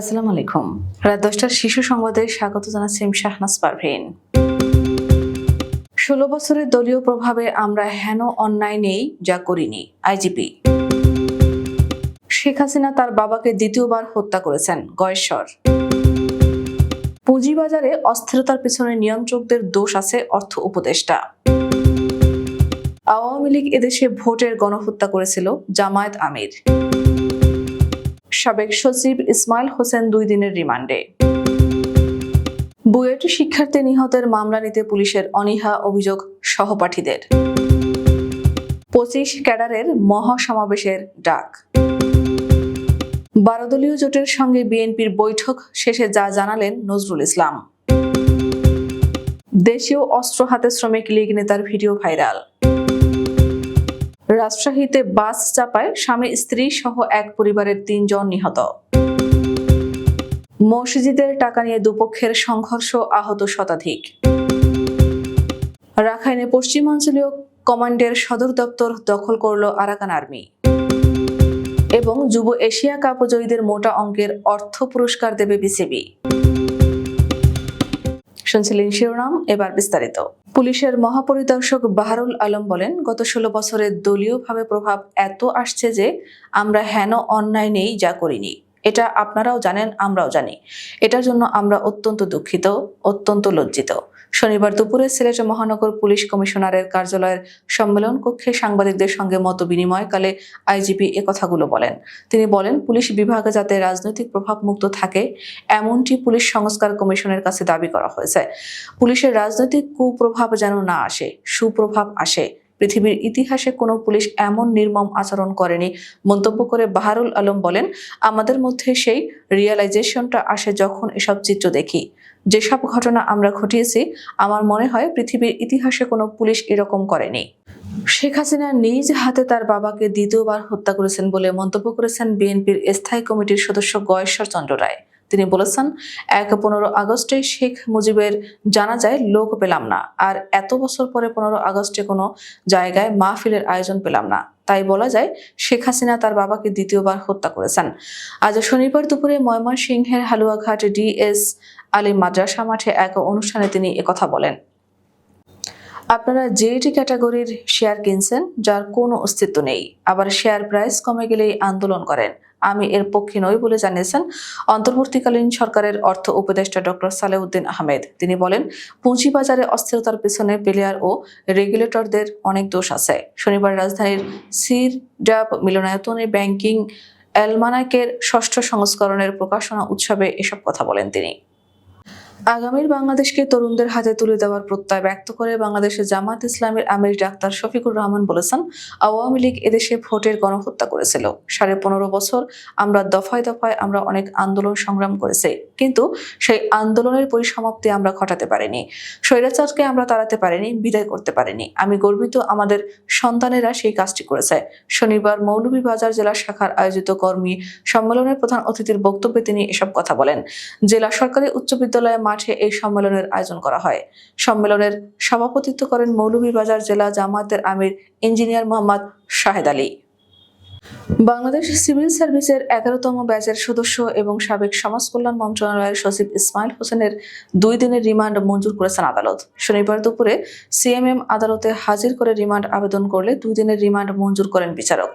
আসসালামু আলাইকুম। রাত দশটার শিশু সংবাদে স্বাগত জানাচ্ছি আমি শাহনাজ পারভীন। ষোলো বছরের দলীয় প্রভাবে আমরা হেন অন্যায় নেই, যা করিনি, আইজিপি। শেখ হাসিনা তার বাবাকে দ্বিতীয়বার হত্যা করেছেন, গয়েশ্বর। পুঁজিবাজারে অস্থিরতার পিছনে নিয়ন্ত্রকদের দোষ আছে অর্থ উপদেষ্টা। আওয়ামী লীগ এদেশে ভোটের গণহত্যা করেছিল জামায়াত আমির। সাবেক সচিব ইসমাইল হোসেন দুই দিনের রিমান্ডে। বুয়েট শিক্ষার্থী নিহতের মামলা নিতে পুলিশের অনীহা অভিযোগ সহপাঠীদের। পঁচিশ ক্যাডারের মহাসমাবেশের ডাক। বারোদলীয় জোটের সঙ্গে বিএনপির বৈঠক শেষে যা জানালেন নজরুল ইসলাম। দেশীয় অস্ত্র হাতে শ্রমিক লীগ নেতার ভিডিও ভাইরাল। রাজশাহীতে বাস চাপায় স্বামী, স্ত্রী সহ এক পরিবারের তিনজন নিহত। মসজিদের টাকা নিয়ে দুপক্ষের সংঘর্ষ আহত শতাধিক। রাখাইনে পশ্চিমাঞ্চলীয় কমান্ডের সদর দপ্তর দখল করল আরাকান আর্মি। এবং যুব এশিয়া কাপ জয়ীদের মোটা অঙ্কের অর্থ পুরস্কার দেবে বিসিবি। শুনছিলেন শিরোনাম, এবার বিস্তারিত। পুলিশের মহাপরিদর্শক বাহারুল আলম বলেন, গত ষোলো বছরের দলীয়ভাবে প্রভাব এত আসছে যে আমরা হেন অন্যায় নেই যা করিনি। এটা আপনারাও জানেন, আমরাও জানি। এটার জন্য আমরা অত্যন্ত দুঃখিত, অত্যন্ত লজ্জিত। শনিবার দুপুরে সিলেট মহানগর পুলিশ কমিশনারের কার্যালয়ের সম্মেলন কক্ষে সাংবাদিকদের সঙ্গে মত বিনিময়কালে আইজিপি এ কথাগুলো বলেন। তিনি বলেন, পুলিশ বিভাগে যাতে রাজনৈতিক প্রভাব মুক্ত থাকে, এমনটি পুলিশ সংস্কার কমিশনের কাছে দাবি করা হয়েছে। পুলিশের রাজনৈতিক কুপ্রভাব যেন না আসে, সুপ্রভাব আসে। পৃথিবীর ইতিহাসে কোনো পুলিশ এমন নির্মম আচরণ করেনি, মন্তব্য করে বাহারুল আলম বলেন, আমাদের মধ্যে সেই রিয়েলাইজেশনটা আসে যখন এসব চিত্র দেখি। যেসব ঘটনা আমরা ঘটিয়েছি, আমার মনে হয় পৃথিবীর ইতিহাসে কোনো পুলিশ এরকম করেনি। শেখ হাসিনা নিজ হাতে তার বাবাকে দ্বিতীয়বার হত্যা করেছেন বলে মন্তব্য করেছেন বিএনপির স্থায়ী কমিটির সদস্য গয়েশ্বর চন্দ্র রায়। তিনি বলেছেন, এক পনেরো আগস্টে শেখ মুজিবের জানা যায় লোক পেলাম না, আর এত বছর পরে পনেরো আগস্টে কোনো জায়গায় মাহফিলের আয়োজন পেলাম না। তাই বলা যায়, শেখ হাসিনা তার বাবাকে দ্বিতীয়বার হত্যা করেছেন। আজ শনিবার দুপুরে ময়মনসিংহের হালুয়াঘাট ডিএস আলী মাদ্রাসা মাঠে এক অনুষ্ঠানে তিনি একথা বলেন। আপনারা জেএটি ক্যাটাগরির শেয়ার কিনছেন, যার কোনো অস্তিত্ব নেই। আবার শেয়ার প্রাইস কমে গেলেই আন্দোলন করেন। আমি এর পক্ষে নই বলে জানিয়েছেন অন্তর্বর্তীকালীন সরকারের অর্থ উপদেষ্টা ডক্টর সালেউদ্দিন আহমেদ। তিনি বলেন, পুঁজিবাজারে অস্থিরতার পেছনে প্লেয়ার ও রেগুলেটরদের অনেক দোষ আছে। শনিবার রাজধানীর সির ডাব মিলনায়তনে ব্যাংকিং অ্যালমানাকের ষষ্ঠ সংস্করণের প্রকাশনা উৎসবে এসব কথা বলেন তিনি। আগামীর বাংলাদেশকে তরুণদের হাতে তুলে দেওয়ার প্রত্যয় ব্যক্ত করে বাংলাদেশের জামাত ইসলামের আমির ডাক্তার শফিকুর রহমান বলেছেন, আওয়ামী লীগ এদেশে ভোটের গণহত্যা করেছিল। সাড়ে পনেরো বছর আমরা দফায় দফায় আমরা অনেক আন্দোলন সংগ্রাম করেছি, কিন্তু সেই আন্দোলনের পরিসমাপ্তি আমরা ঘটাতে পারিনি। স্বৈরাচারকে আমরা তাড়াতে পারিনি, বিদায় করতে পারিনি। আমি গর্বিত আমাদের সন্তানেরা সেই কাজটি করেছে। শনিবার মৌলভীবাজার জেলা শাখার আয়োজিত কর্মী সম্মেলনের প্রধান অতিথির বক্তব্যে তিনি এসব কথা বলেন। জেলা সরকারি উচ্চ বিদ্যালয় মাঠে এই সম্মেলনের আয়োজন করা হয়। সম্মেলনের সভাপতিত্ব করেন মৌলভীবাজার জেলা জামায়াতের আমির ইঞ্জিনিয়ার মোহাম্মদ শাহেদ আলী। বাংলাদেশ সিভিল সার্ভিসের এগারোতম ব্যাচের সদস্য এবং সাবেক সমাজ কল্যাণ মন্ত্রণালয়ের সচিব ইসমাইল হোসেনের দুই দিনের রিমান্ড মঞ্জুর করেছেন আদালত। শনিবার দুপুরে সিএমএম আদালতে হাজির করে রিমান্ড আবেদন করলে দুই দিনের রিমান্ড মঞ্জুর করেন বিচারক।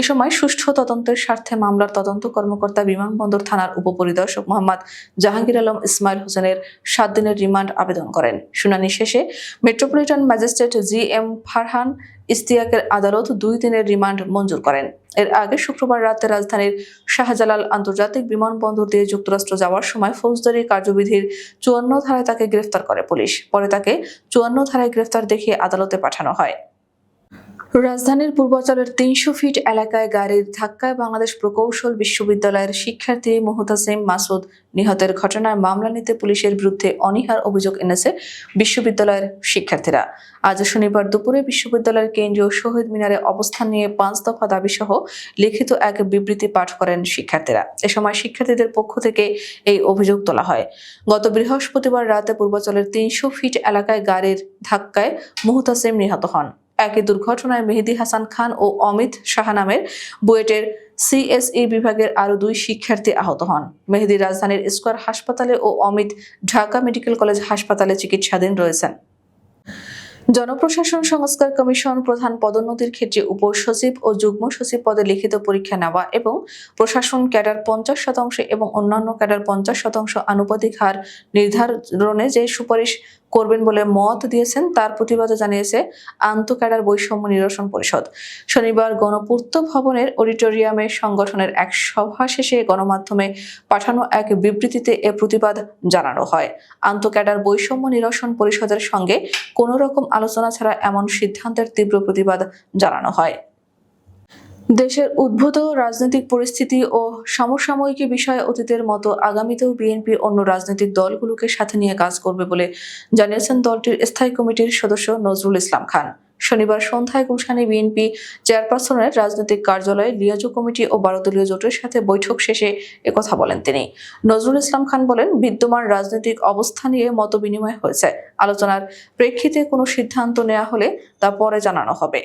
এ সময় সুষ্ঠু তদন্তের স্বার্থে মামলার তদন্ত কর্মকর্তা বিমানবন্দর থানার উপপরিদর্শক মোহাম্মদ জাহাঙ্গীর আলম ইসমাইল হোসেনের সাত দিনের রিমান্ড আবেদন করেন। শুনানি শেষে metropolitan magistrate G M Farhan ইস্তিয়াকের আদালত দুই দিনের রিমান্ড মঞ্জুর করেন। এর আগে শুক্রবার রাতে রাজধানীর শাহজালাল আন্তর্জাতিক বিমানবন্দর দিয়ে যুক্তরাষ্ট্র যাওয়ার সময় ফৌজদারি কার্যবিধির চুয়ান্ন ধারায় তাকে গ্রেফতার করে পুলিশ। পরে তাকে চুয়ান্ন ধারায় গ্রেফতার দেখিয়ে আদালতে পাঠানো হয়। রাজধানীর পূর্বাচলের তিনশো ফিট এলাকায় গাড়ির ধাক্কায় বাংলাদেশ প্রকৌশল বিশ্ববিদ্যালয়ের শিক্ষার্থী মোহতাসিম মাসুদ নিহতের ঘটনায় মামলা নিতে পুলিশের বিরুদ্ধে অনীহার অভিযোগ এনেছে বিশ্ববিদ্যালয়ের শিক্ষার্থীরা। আজ শনিবার দুপুরে বিশ্ববিদ্যালয়ের কেন্দ্রীয় শহীদ মিনারে অবস্থান নিয়ে পাঁচ দফা দাবি সহ লিখিত এক বিবৃতি পাঠ করেন শিক্ষার্থীরা। এ সময় শিক্ষার্থীদের পক্ষ থেকে এই অভিযোগ তোলা হয়। গত বৃহস্পতিবার রাতে পূর্বাচলের তিনশো ফিট এলাকায় গাড়ির ধাক্কায় মুহতাসিম নিহত হন। একই দুর্ঘটনায় মেহেদি হাসান খান ও অমিত সাহা নামের বুয়েটের সিএসই বিভাগের আরও দুই শিক্ষার্থী আহত হন। মেহেদি রাজধানীর স্কোয়ার হাসপাতালে ও অমিত ঢাকা মেডিকেল কলেজ হাসপাতালে চিকিৎসাধীন রয়েছেন। জনপ্রশাসন সংস্কার কমিশন প্রধান পদোন্নতির ক্ষেত্রে উপসচিব ও যুগ্ম সচিব পদে লিখিত পরীক্ষা নেওয়া এবং প্রশাসন ক্যাডার পঞ্চাশ শতাংশ এবং অন্যান্য ক্যাডার পঞ্চাশ শতাংশ আনুপাতিক হার নির্ধারণে যে সুপারিশ করবেন বলে মত দিয়েছেন। তার প্রতিবাদে জানিয়েছে আন্ত ক্যাডার বৈষম্য নিরসন পরিষদ। শনিবার গণপূর্ত ভবনের অডিটোরিয়ামে সংগঠনের এক সভা শেষে গণমাধ্যমে পাঠানো এক বিবৃতিতে এ প্রতিবাদ জানানো হয়। আন্ত ক্যাডার বৈষম্য নিরসন পরিষদের সঙ্গে কোনো রকম আলোচনা ছাড়া এমন সিদ্ধান্তের তীব্র প্রতিবাদ জানানো হয়। দেশের উদ্ভূত রাজনৈতিক পরিস্থিতি ও সমসাময়িক বিষয়ে অতীতের মতো আগামীতেও বিএনপি অন্য রাজনৈতিক দলগুলোকে সাথে নিয়ে কাজ করবে বলে জানিয়েছেন দলটির স্থায়ী কমিটির সদস্য নজরুল ইসলাম খান। শনিবার সন্ধ্যায় গুলশানে বিএনপি চেয়ারপারসনের রাজনৈতিক কার্যালয়ে লিয়াজু কমিটি ও বারো দলীয় জোটের সাথে বৈঠক শেষে একথা বলেন তিনি। নজরুল ইসলাম খান বলেন, বিদ্যমান রাজনৈতিক অবস্থা নিয়ে মত বিনিময় হয়েছে। আলোচনার প্রেক্ষিতে কোনো সিদ্ধান্ত নেওয়া হলে তা পরে জানানো হবে।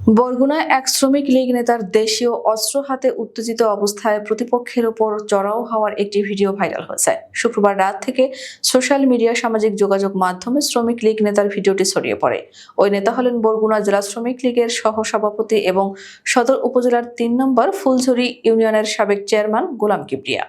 বরগুনায় এক শ্রমিক লীগ নেতার দেশীয় অস্ত্র হাতে উত্তেজিত অবস্থায় প্রতিপক্ষের ওপর চড়াও হওয়ার একটি ভিডিও ভাইরাল হয়েছে। শুক্রবার রাত থেকে সোশ্যাল মিডিয়া সামাজিক যোগাযোগ মাধ্যমে শ্রমিক লীগ নেতার ভিডিওটি ছড়িয়ে পড়ে। ওই নেতা হলেন বরগুনা জেলা শ্রমিক লীগের সহ সভাপতি এবং সদর উপজেলার তিন নম্বর ফুলঝুরি ইউনিয়নের সাবেক চেয়ারম্যান গোলাম কিবরিয়া।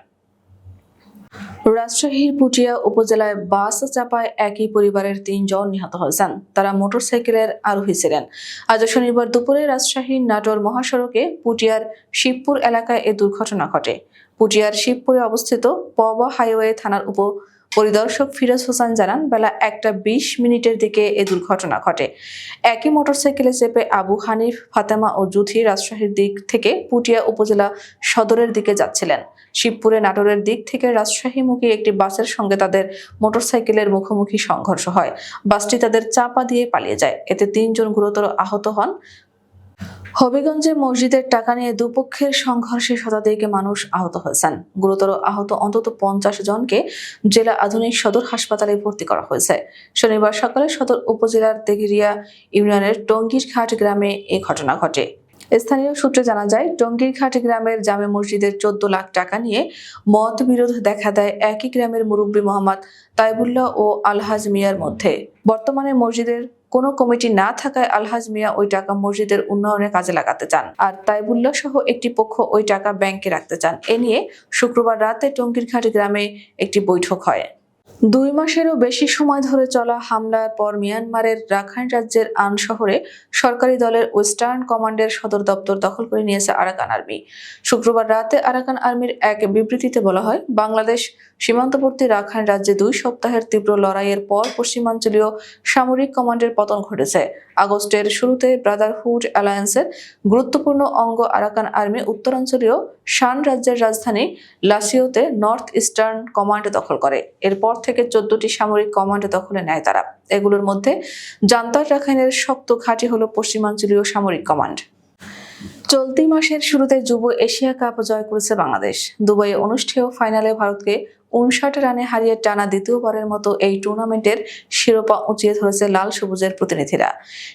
রাজশাহীর পুটিয়া উপজেলায় বাস চাপায় একই পরিবারের তিনজন নিহত হয়েছেন। তারা মোটরসাইকেলের আরোহী ছিলেন। আজ শনিবার দুপুরে রাজশাহীর নাটোর মহাসড়কে পুটিয়ার শিবপুর এলাকায় এ দুর্ঘটনা ঘটে। পুটিয়ার শিবপুরে অবস্থিত পবা হাইওয়ে থানার উপ পরিদর্শক ফিরোজ হোসেন জানান, বেলা একটা বিশ মিনিটের দিকে এ দুর্ঘটনা ঘটে। একই মোটরসাইকেলে চেপে আবু হানিফ, ফাতেমা ও জুথি রাজশাহীর দিক থেকে পুটিয়া উপজেলা সদরের দিকে যাচ্ছিলেন। শিবপুরে নাটোরের দিক থেকে রাজশাহীমুখী একটি বাসের সঙ্গে তাদের মোটরসাইকেলের মুখোমুখি সংঘর্ষ হয়। বাসটি তাদের চাপা দিয়ে পালিয়ে যায়। এতে তিনজন গুরুতর আহত হন। হবিগঞ্জে মসজিদের টাকা নিয়ে দুপক্ষের সংঘর্ষে শতাধিক মানুষ আহত হয়েছেন। গুরুতর আহত অন্তত পঞ্চাশ জনকে জেলা আধুনিক সদর হাসপাতালে ভর্তি করা হয়েছে। শনিবার সকালে সদর উপজেলার তেগিরিয়া ইউনিয়নের টঙ্গীর ঘাট গ্রামে এ ঘটনা ঘটে। স্থানীয় সূত্রে জানা যায়, টঙ্গীরঘাট গ্রামের জামে মসজিদের চোদ্দ লাখ টাকা নিয়ে মত বিরোধ দেখা দেয় একই গ্রামের মুরব্বী মোহাম্মদ তাইবুল্লাহ ও আলহাজ মিয়ার মধ্যে। বর্তমানে মসজিদের কোনো কমিটি না থাকায় আলহাজ মিয়া ওই টাকা মসজিদের উন্নয়নে কাজে লাগাতে চান। আর তাইবুল্লাহ সহ একটি পক্ষ ওই টাকা ব্যাংকে রাখতে চান। এ নিয়ে শুক্রবার রাতে টঙ্গীরঘাট গ্রামে একটি বৈঠক হয়। দুই মাসেরও বেশি সময় ধরে চলা হামলার পর মিয়ানমারের রাখাইন রাজ্যের আন শহরে সরকারি দলের ওয়েস্টার্ন কমান্ডের সদর দপ্তর দখল করে নিয়েছে আরাকান আর্মি। শুক্রবার রাতে আরাকান আর্মির এক বিবৃতিতে বলা হয়, বাংলাদেশ সীমান্তবর্তী রাখাইন রাজ্যে দুই সপ্তাহের তীব্র লড়াইয়ের পর পশ্চিমাঞ্চলীয় সামরিক কমান্ডের পতন ঘটেছে। আগস্টের শুরুতে ব্রাদারহুড অ্যালায়েন্সের গুরুত্বপূর্ণ অঙ্গ আরাকান আর্মি উত্তরাঞ্চলীয় শান রাজ্যের রাজধানী লাসিওতে নর্থ ইস্টার্ন কমান্ড দখল করে। এরপর থেকে চোদ্দটি সামরিক কমান্ড দখলে নেয় তারা। এগুলোর মধ্যে জান্তার রাখাইনের শক্ত ঘাঁটি হল পশ্চিমাঞ্চলীয় সামরিক কমান্ড। চলতি মাসের শুরুতে যুব এশিয়া কাপ জয় করেছে বাংলাদেশ। দুবাইয়ে অনুষ্ঠেয় ফাইনালে ভারতকে উনষাট রানে হারিয়ে টানা দ্বিতীয়বারের মতো এই টুর্নামেন্টের শিরোপা উঁচিয়ে ধরেছে লাল সবুজের প্রতিনিধিরা।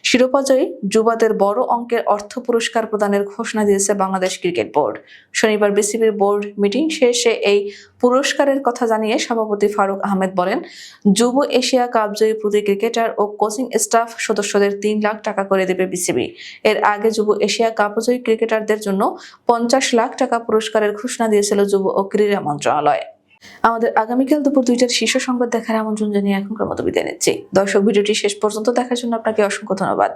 শিরোপা জয়ী যুবাদের বড় অঙ্কের অর্থ পুরস্কার প্রদানের ঘোষণা দিয়েছে বাংলাদেশ ক্রিকেট বোর্ড। শনিবার বিসিবির বোর্ড মিটিং শেষে এই পুরস্কারের কথা জানিয়ে সভাপতি ফারুক আহমেদ বলেন, যুব এশিয়া কাপ জয়ী প্রতি ক্রিকেটার ও কোচিং স্টাফ সদস্যদের তিন লাখ টাকা করে দেবে বিসিবি। এর আগে যুব এশিয়া কাপ জয়ী ক্রিকেটারদের জন্য পঞ্চাশ লাখ টাকা পুরস্কারের ঘোষণা দিয়েছিল যুব ও ক্রীড়া মন্ত্রণালয়। আমাদের আগামীকাল দুপুর দুইটার শীর্ষ সংবাদ দেখার আমন্ত্রণ জানিয়ে এখনকার মতো বিদায় নিচ্ছি। দর্শক, ভিডিওটি শেষ পর্যন্ত দেখার জন্য আপনাকে অসংখ্য ধন্যবাদ।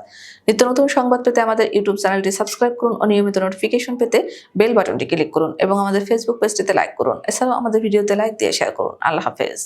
নিত্য নতুন সংবাদ পেতে আমাদের ইউটিউব চ্যানেলটি সাবস্ক্রাইব করুন ও নিয়মিত নোটিফিকেশন পেতে বেল বাটনটি ক্লিক করুন এবং আমাদের ফেসবুক পেজটিতে লাইক করুন। এছাড়াও আমাদের ভিডিওতে লাইক দিয়ে শেয়ার করুন। আল্লাহ হাফেজ।